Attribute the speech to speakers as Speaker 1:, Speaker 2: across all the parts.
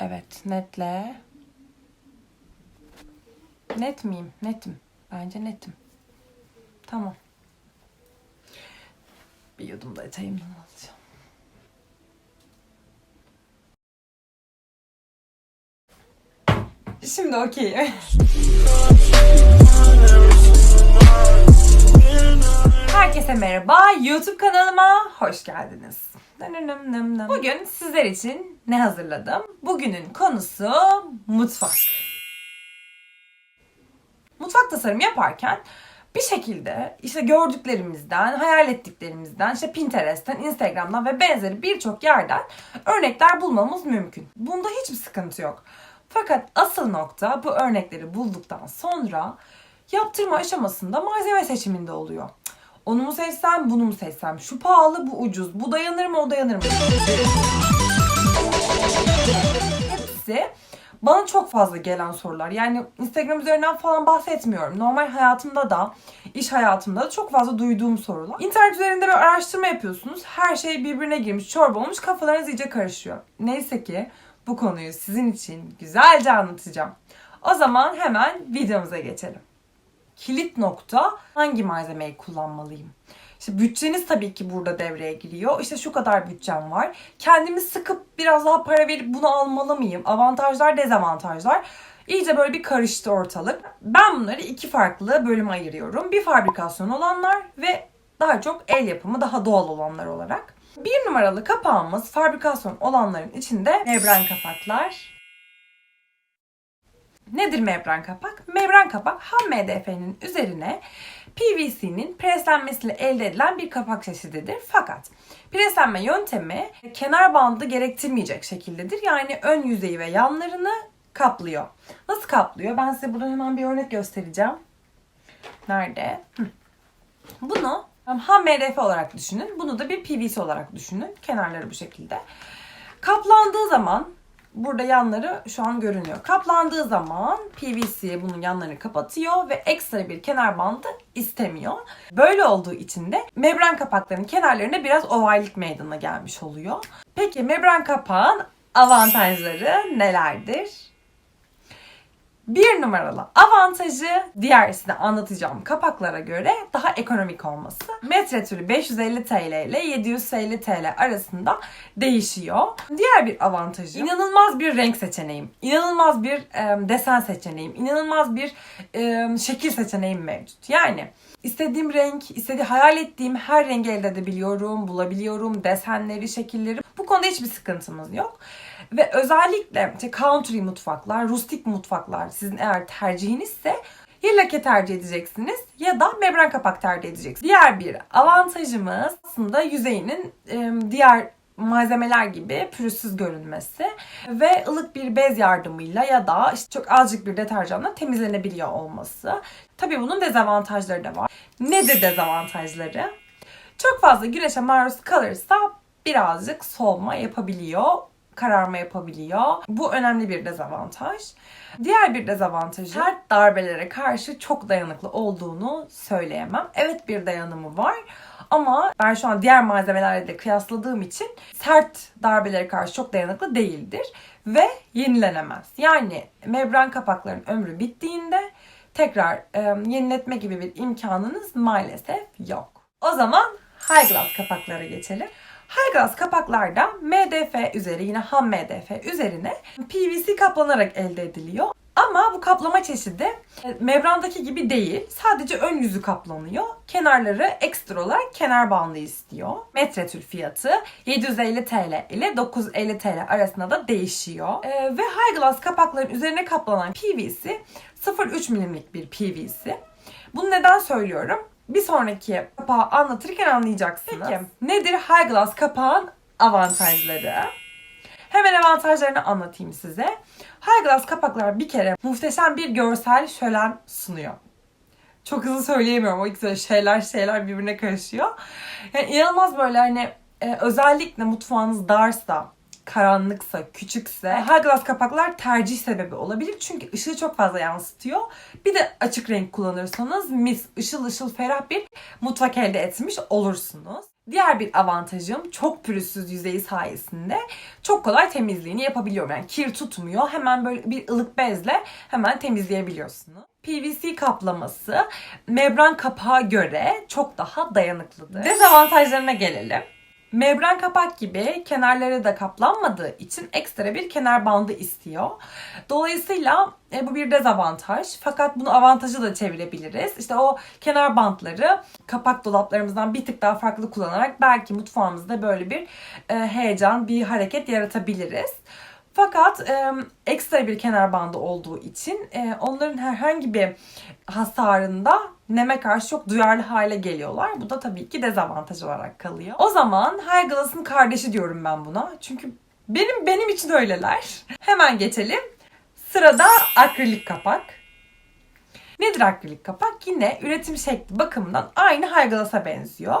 Speaker 1: Evet, netle. Net miyim? Netim. Bence netim. Tamam. Bir yudum da çayımdan alacağım. Şimdi okey. Herkese merhaba. YouTube kanalıma hoş geldiniz. Bugün sizler için ne hazırladım? Bugünün konusu mutfak. Mutfak tasarım yaparken bir şekilde işte gördüklerimizden, hayal ettiklerimizden, işte Pinterest'ten, Instagram'dan ve benzeri birçok yerden örnekler bulmamız mümkün. Bunda hiçbir sıkıntı yok. Fakat asıl nokta bu örnekleri bulduktan sonra yaptırma aşamasında malzeme seçiminde oluyor. Onu mu seçsem, bunu mu seçsem? Şu pahalı, bu ucuz. Bu dayanır mı, o dayanır mı? Hepsi bana çok fazla gelen sorular. Yani Instagram üzerinden falan bahsetmiyorum. Normal hayatımda da, iş hayatımda da çok fazla duyduğum sorular. İnternet üzerinde bir araştırma yapıyorsunuz. Her şey birbirine girmiş, çorba olmuş, kafalarınız iyice karışıyor. Neyse ki bu konuyu sizin için güzelce anlatacağım. O zaman hemen videomuza geçelim. Kilit nokta hangi malzemeyi kullanmalıyım? İşte bütçeniz tabii ki burada devreye giriyor. İşte şu kadar bütçem var. Kendimi sıkıp biraz daha para verip bunu almalı mıyım? Avantajlar, dezavantajlar. İyice böyle bir karıştı ortalık. Ben bunları iki farklı bölüme ayırıyorum. Bir fabrikasyon olanlar ve daha çok el yapımı, daha doğal olanlar olarak. Bir numaralı kapağımız fabrikasyon olanların içinde membran kapaklar. Nedir membran kapak? Membran kapak ham MDF'nin üzerine PVC'nin preslenmesiyle elde edilen bir kapak çeşididir. Fakat preslenme yöntemi kenar bandı gerektirmeyecek şekildedir. Yani ön yüzeyi ve yanlarını kaplıyor. Nasıl kaplıyor? Ben size buradan hemen bir örnek göstereceğim. Nerede? Bunu ham MDF olarak düşünün. Bunu da bir PVC olarak düşünün. Kenarları bu şekilde. Kaplandığı zaman burada yanları şu an görünüyor. Kaplandığı zaman PVC bunun yanlarını kapatıyor ve ekstra bir kenar bandı istemiyor. Böyle olduğu için de membran kapaklarının kenarlarında biraz ovallik meydana gelmiş oluyor. Peki membran kapağın avantajları nelerdir? Bir numaralı avantajı diğersini anlatacağım kapaklara göre daha ekonomik olması. Metre türü 550 TL ile 750 TL arasında değişiyor. Diğer bir avantajı inanılmaz bir renk seçeneğim, inanılmaz bir e, desen seçeneğim, inanılmaz bir e, şekil seçeneğim mevcut. Yani istediğim renk, istediği hayal ettiğim her rengi elde edebiliyorum, bulabiliyorum, desenleri, şekilleri. Bu konuda hiçbir sıkıntımız yok. Ve özellikle işte country mutfaklar, rustik mutfaklar sizin eğer tercihinizse ya lake tercih edeceksiniz ya da membran kapak tercih edeceksiniz. Diğer bir avantajımız aslında yüzeyinin diğer malzemeler gibi pürüzsüz görünmesi ve ılık bir bez yardımıyla ya da işte çok azıcık bir deterjanla temizlenebiliyor olması. Tabii bunun dezavantajları da var. Nedir dezavantajları? Çok fazla güneşe maruz kalırsa birazcık solma yapabiliyor kararma yapabiliyor. Bu önemli bir dezavantaj. Diğer bir dezavantajı sert darbelere karşı çok dayanıklı olduğunu söyleyemem. Evet bir dayanımı var ama ben şu an diğer malzemelerle de kıyasladığım için sert darbelere karşı çok dayanıklı değildir ve yenilenemez. Yani membran kapakların ömrü bittiğinde tekrar e, yeniletme gibi bir imkanınız maalesef yok. O zaman high glass kapaklara geçelim. High glass kapaklarda MDF üzeri yine ham MDF üzerine PVC kaplanarak elde ediliyor. Ama bu kaplama çeşidi e, membrandaki gibi değil. Sadece ön yüzü kaplanıyor. Kenarları ekstra olarak kenar bandı istiyor. Metretül fiyatı 750 TL ile 950 TL arasında da değişiyor. Ee, ve high glass kapakların üzerine kaplanan PVC 0.3 milimlik bir PVC. Bunu neden söylüyorum? Bir sonraki kapağı anlatırken anlayacaksınız. Peki nedir high glass kapağın avantajları? Hemen avantajlarını anlatayım size. High glass kapaklar bir kere muhteşem bir görsel şölen sunuyor. Çok hızlı söyleyemiyorum. O ikisi şeyler şeyler birbirine karışıyor. Yani inanılmaz böyle hani e, özellikle mutfağınız darsa, karanlıksa, küçükse high kapaklar tercih sebebi olabilir. Çünkü ışığı çok fazla yansıtıyor. Bir de açık renk kullanırsanız mis, ışıl ışıl ferah bir mutfak elde etmiş olursunuz. Diğer bir avantajım çok pürüzsüz yüzeyi sayesinde çok kolay temizliğini yapabiliyorum. Yani kir tutmuyor. Hemen böyle bir ılık bezle hemen temizleyebiliyorsunuz. PVC kaplaması membran kapağa göre çok daha dayanıklıdır. Dezavantajlarına gelelim. Membran kapak gibi kenarları da kaplanmadığı için ekstra bir kenar bandı istiyor. Dolayısıyla e, bu bir dezavantaj. Fakat bunu avantajı da çevirebiliriz. İşte o kenar bantları kapak dolaplarımızdan bir tık daha farklı kullanarak belki mutfağımızda böyle bir e, heyecan, bir hareket yaratabiliriz. Fakat e, ekstra bir kenar bandı olduğu için e, onların herhangi bir hasarında neme karşı çok duyarlı hale geliyorlar. Bu da tabii ki dezavantaj olarak kalıyor. O zaman High Glass'ın kardeşi diyorum ben buna. Çünkü benim benim için öyleler. Hemen geçelim. Sırada akrilik kapak. Nedir akrilik kapak? Yine üretim şekli bakımından aynı High Glass'a benziyor.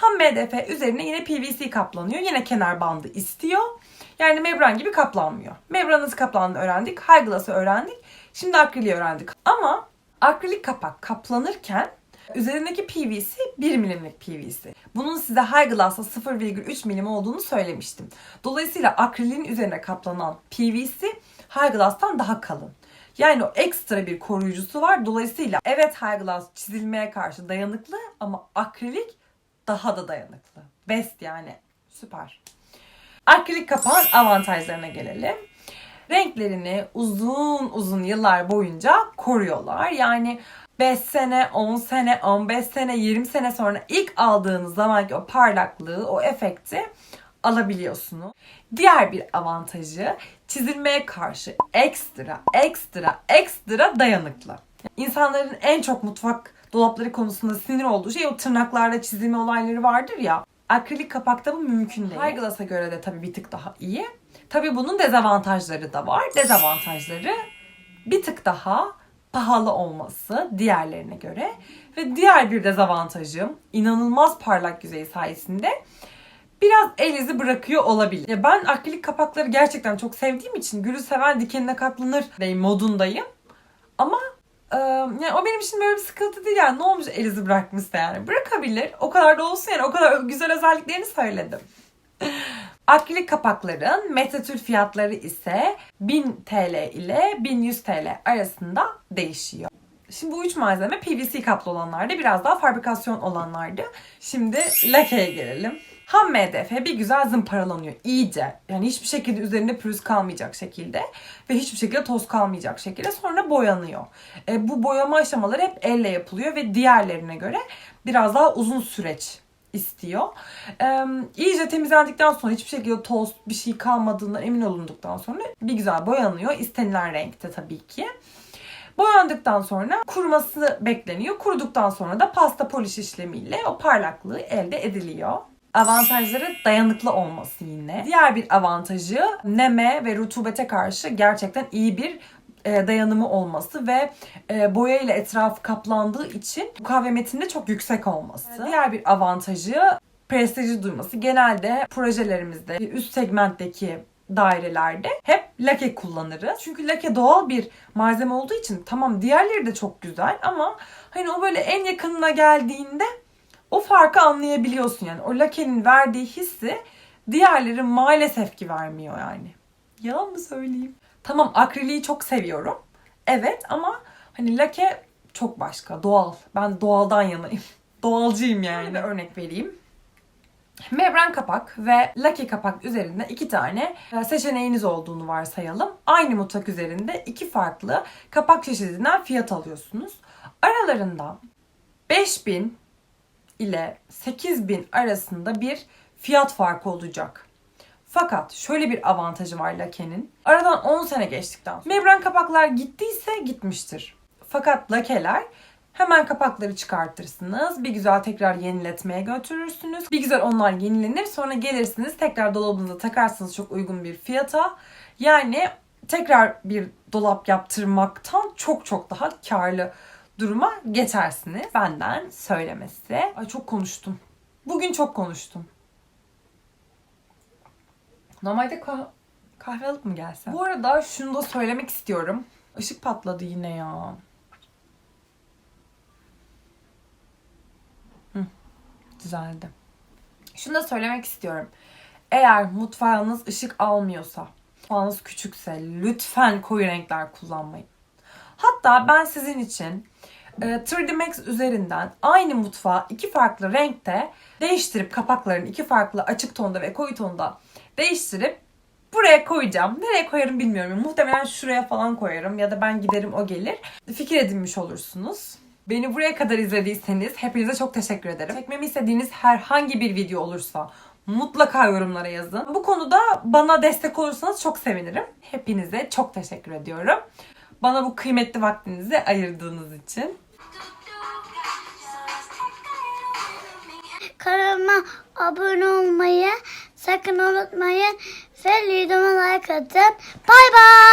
Speaker 1: Ham MDF üzerine yine PVC kaplanıyor. Yine kenar bandı istiyor. Yani membran gibi kaplanmıyor. Membran nasıl kaplandığını öğrendik. High Glass'ı öğrendik. Şimdi akriliği öğrendik. Ama akrilik kapak kaplanırken üzerindeki PVC 1 milimlik PVC. Bunun size High Glass'ta 0,3 milim olduğunu söylemiştim. Dolayısıyla akriliğin üzerine kaplanan PVC High Glass'tan daha kalın. Yani o ekstra bir koruyucusu var. Dolayısıyla evet High Glass çizilmeye karşı dayanıklı ama akrilik daha da dayanıklı. Best yani. Süper. Akrilik kapağın avantajlarına gelelim. Renklerini uzun uzun yıllar boyunca koruyorlar. Yani 5 sene, 10 sene, 15 sene, 20 sene sonra ilk aldığınız zamanki o parlaklığı, o efekti alabiliyorsunuz. Diğer bir avantajı çizilmeye karşı ekstra, ekstra, ekstra dayanıklı. İnsanların en çok mutfak dolapları konusunda sinir olduğu şey o tırnaklarda çizilme olayları vardır ya. Akrilik kapakta bu mümkün değil. High Glass'a göre de tabii bir tık daha iyi. Tabii bunun dezavantajları da var. Dezavantajları bir tık daha pahalı olması diğerlerine göre. Ve diğer bir dezavantajım inanılmaz parlak yüzey sayesinde biraz el izi bırakıyor olabilir. Ya ben akrilik kapakları gerçekten çok sevdiğim için gülü seven dikenine katlanır modundayım. Ama e, yani o benim için böyle bir sıkıntı değil yani ne olmuş el izi bırakmışsa yani bırakabilir. O kadar da olsun yani o kadar güzel özelliklerini söyledim. Akrilik kapakların metatür fiyatları ise 1000 TL ile 1100 TL arasında değişiyor. Şimdi bu üç malzeme PVC kaplı olanlardı. Biraz daha fabrikasyon olanlardı. Şimdi lakeye gelelim. Ham MDF bir güzel zımparalanıyor iyice. Yani hiçbir şekilde üzerinde pürüz kalmayacak şekilde ve hiçbir şekilde toz kalmayacak şekilde sonra boyanıyor. E, bu boyama aşamaları hep elle yapılıyor ve diğerlerine göre biraz daha uzun süreç istiyor. Ee, iyice temizlendikten sonra hiçbir şekilde toz bir şey kalmadığından emin olunduktan sonra bir güzel boyanıyor. İstenilen renkte tabii ki. Boyandıktan sonra kuruması bekleniyor. Kuruduktan sonra da pasta poliş işlemiyle o parlaklığı elde ediliyor. Avantajları dayanıklı olması yine. Diğer bir avantajı neme ve rutubete karşı gerçekten iyi bir dayanımı olması ve e, boya ile etrafı kaplandığı için mukavemetinde çok yüksek olması. Diğer bir avantajı prestiji duyması. Genelde projelerimizde üst segmentteki dairelerde hep lake kullanırız. Çünkü lake doğal bir malzeme olduğu için tamam diğerleri de çok güzel ama hani o böyle en yakınına geldiğinde o farkı anlayabiliyorsun yani. O lakenin verdiği hissi diğerleri maalesef ki vermiyor yani. Yalan mı söyleyeyim? Tamam akriliği çok seviyorum. Evet ama hani lake çok başka. Doğal. Ben doğaldan yanayım. Doğalcıyım yani. Bir örnek vereyim. Membran kapak ve lake kapak üzerinde iki tane e, seçeneğiniz olduğunu varsayalım. Aynı mutfak üzerinde iki farklı kapak çeşidinden fiyat alıyorsunuz. Aralarında 5000 ile 8000 arasında bir fiyat farkı olacak. Fakat şöyle bir avantajı var lakenin. Aradan 10 sene geçtikten sonra membran kapaklar gittiyse gitmiştir. Fakat lakeler hemen kapakları çıkartırsınız. Bir güzel tekrar yeniletmeye götürürsünüz. Bir güzel onlar yenilenir. Sonra gelirsiniz tekrar dolabınıza takarsınız çok uygun bir fiyata. Yani tekrar bir dolap yaptırmaktan çok çok daha karlı duruma geçersiniz. Benden söylemesi. Ay çok konuştum. Bugün çok konuştum. Normalde kah- kahve alıp mı gelsem? Bu arada şunu da söylemek istiyorum. Işık patladı yine ya. Hı, düzeldi. Şunu da söylemek istiyorum. Eğer mutfağınız ışık almıyorsa, mutfağınız küçükse lütfen koyu renkler kullanmayın. Hatta ben sizin için e, 3D Max üzerinden aynı mutfağı iki farklı renkte değiştirip kapaklarını iki farklı açık tonda ve koyu tonda değiştirip buraya koyacağım. Nereye koyarım bilmiyorum. Muhtemelen şuraya falan koyarım ya da ben giderim o gelir. Fikir edinmiş olursunuz. Beni buraya kadar izlediyseniz hepinize çok teşekkür ederim. Çekmemi istediğiniz herhangi bir video olursa mutlaka yorumlara yazın. Bu konuda bana destek olursanız çok sevinirim. Hepinize çok teşekkür ediyorum. Bana bu kıymetli vaktinizi ayırdığınız için.
Speaker 2: Kanalıma abone olmayı sakın unutmayın. Ve like atın. Bay bay.